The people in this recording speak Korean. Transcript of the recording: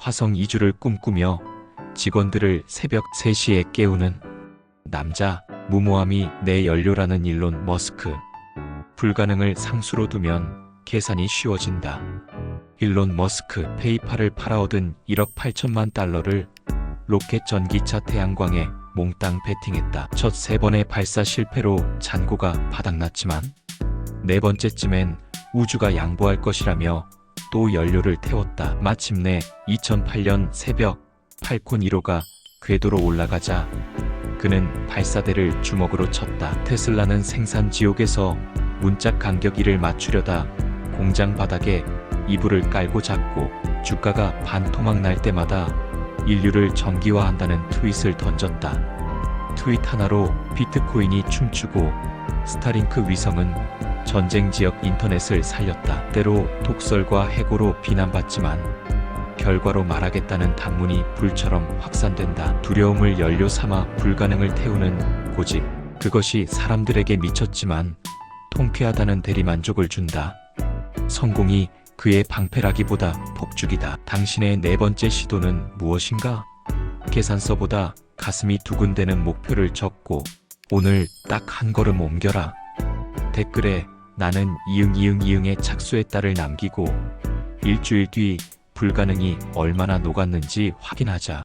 화성 이주를 꿈꾸며 직원들을 새벽 3시에 깨우는 남자 무모함이 내 연료라는 일론 머스크. 불가능을 상수로 두면 계산이 쉬워진다. 일론 머스크 페이팔을 팔아од은 1억 8천만 달러를 로켓 전기차 태양광에 몽땅 베팅했다. 첫 세 번의 발사 실패로 잔고가 바닥났지만 네 번째쯤엔 우주가 양보할 것이라며 또 연료를 태웠다. 마침내 2008년 새벽 팔콘 1호가 궤도로 올라가자 그는 발사대를 주먹으로 쳤다. 테슬라는 생산 지옥에서 문짝 간격 1을 맞추려다 공장 바닥에 이불을 깔고 잤고 주가가 반토막 날 때마다 인류를 전기화한다는 트윗을 던졌다. 트윗 하나로 비트코인이 춤추고 스타링크 위성은 전쟁 지역 인터넷을 살렸다. 때로 독설과 해고로 비난받지만 결과로 말하겠다는 단문이 불처럼 확산된다. 두려움을 연료 삼아 불가능을 태우는 고집. 그것이 사람들에게 미쳤지만 통쾌하다는 대리만족을 준다. 성공이 그의 방패라기보다 폭죽이다. 당신의 네 번째 시도는 무엇인가? 계산서보다 가슴이 두근대는 목표를 적고 오늘 딱 한 걸음 옮겨라. 댓글에 나는 이응 이응 이응에 착수했다를 남기고 일주일 뒤 불가능이 얼마나 녹았는지 확인하자.